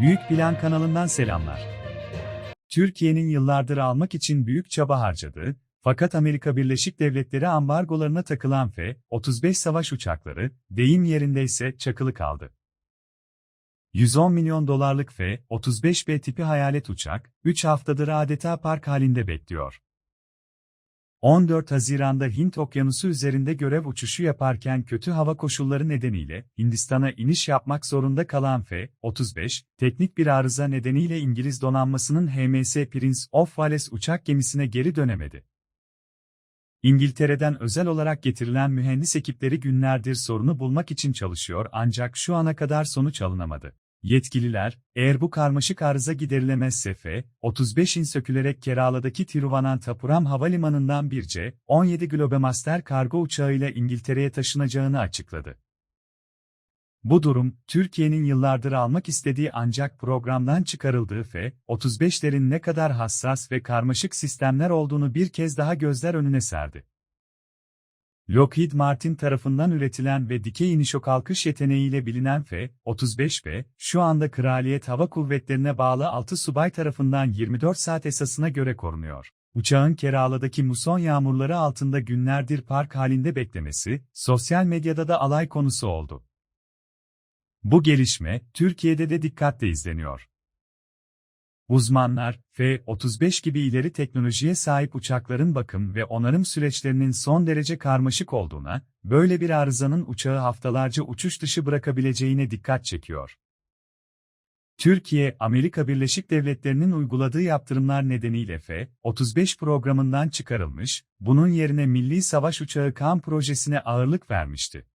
Büyük Plan kanalından selamlar. Türkiye'nin yıllardır almak için büyük çaba harcadığı, fakat Amerika Birleşik Devletleri ambargolarına takılan F-35 savaş uçakları, deyim yerindeyse çakılı kaldı. 110 milyon dolarlık F-35B tipi hayalet uçak, 3 haftadır adeta park halinde bekliyor. 14 Haziran'da Hint Okyanusu üzerinde görev uçuşu yaparken kötü hava koşulları nedeniyle Hindistan'a iniş yapmak zorunda kalan F-35, teknik bir arıza nedeniyle İngiliz donanmasının HMS Prince of Wales uçak gemisine geri dönemedi. İngiltere'den özel olarak getirilen mühendis ekipleri günlerdir sorunu bulmak için çalışıyor ancak şu ana kadar sonuç alınamadı. Yetkililer, eğer bu karmaşık arıza giderilemezse F-35'in sökülerek Kerala'daki Tiruvananthapuram Havalimanı'ndan bir C-17 Globemaster kargo uçağıyla İngiltere'ye taşınacağını açıkladı. Bu durum, Türkiye'nin yıllardır almak istediği ancak programdan çıkarıldığı F-35'lerin ne kadar hassas ve karmaşık sistemler olduğunu bir kez daha gözler önüne serdi. Lockheed Martin tarafından üretilen ve dikey iniş kalkış yeteneğiyle bilinen F-35B, şu anda Kraliyet Hava Kuvvetlerine bağlı 6 subay tarafından 24 saat esasına göre korunuyor. Uçağın Kerala'daki muson yağmurları altında günlerdir park halinde beklemesi, sosyal medyada da alay konusu oldu. Bu gelişme, Türkiye'de de dikkatle izleniyor. Uzmanlar, F-35 gibi ileri teknolojiye sahip uçakların bakım ve onarım süreçlerinin son derece karmaşık olduğuna, böyle bir arızanın uçağı haftalarca uçuş dışı bırakabileceğine dikkat çekiyor. Türkiye, Amerika Birleşik Devletleri'nin uyguladığı yaptırımlar nedeniyle F-35 programından çıkarılmış, bunun yerine Milli Savaş Uçağı KAM projesine ağırlık vermişti.